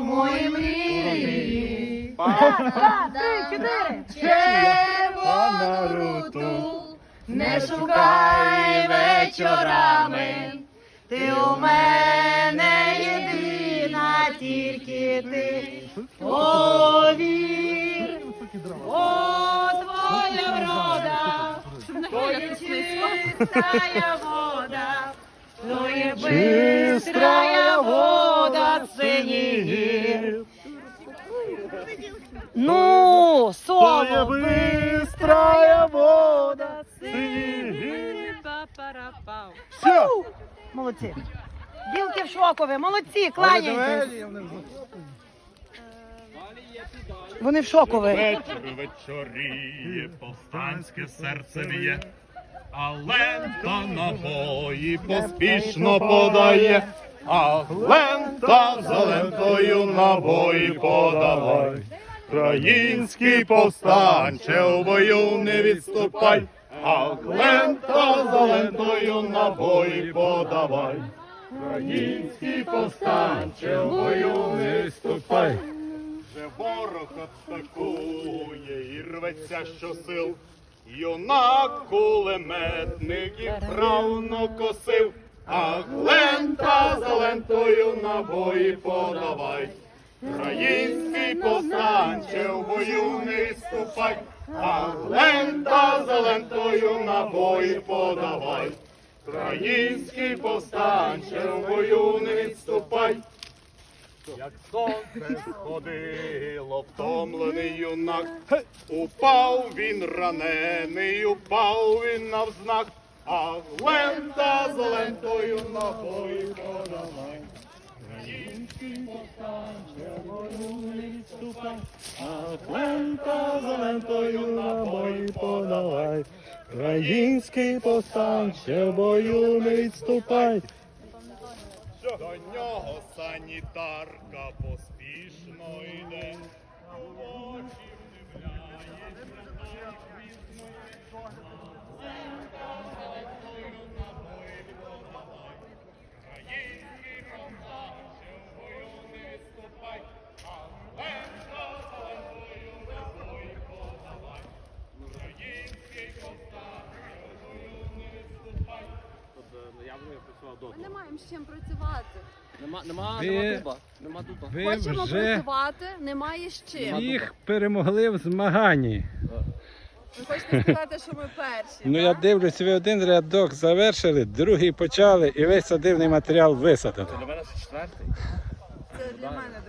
в мої мрії. Три, чотири. Червону руту не шукай вечорами. Ти у мене єдина, тільки ти. О, вір, о, твоя врода, то є чистая вода, то є бистрая Ну, соло. бистрая вода. Все. Молодці. Білки в шокові, молодці, кланяйтесь. Вони в шокові. Вечір вечоріє, повстанське серце віє, а лента набої поспішно подає, а лента за лентою набої подавай. Український повстанче у бою не відступай, а лента за лентою набої подавай. Український повстанче у бою не відступай. Вже ворог атакує і рветься щосил. Юнак кулеметник і вправно косив, а лента за лентою набої подавай. Український повстанче в бою не відступай, а лента за лентою набої подавай. Український повстанче в бою не відступай. Як сонце сходило, втомлений юнак, упав він ранений, упав він навзнак, а лента за лентою набої подавай. Український повстанче в бою не відступай, а лента за лентою набої подавай. Український повстанче бою не відступай. До нього санітарка поспішно йде, очі вдивляється, Ми не маємо з чим працювати. Нема, нема, Ви- нема дуба. Нема дуба. Ви Хочемо вже працювати, немає з чим. їх перемогли в змаганні. Ви хочете сказати, що ми перші? Ну я так? дивлюсь, ви один рядок завершили, другий почали і весь садивний матеріал висадили. Для мене це четвертий. Це для мене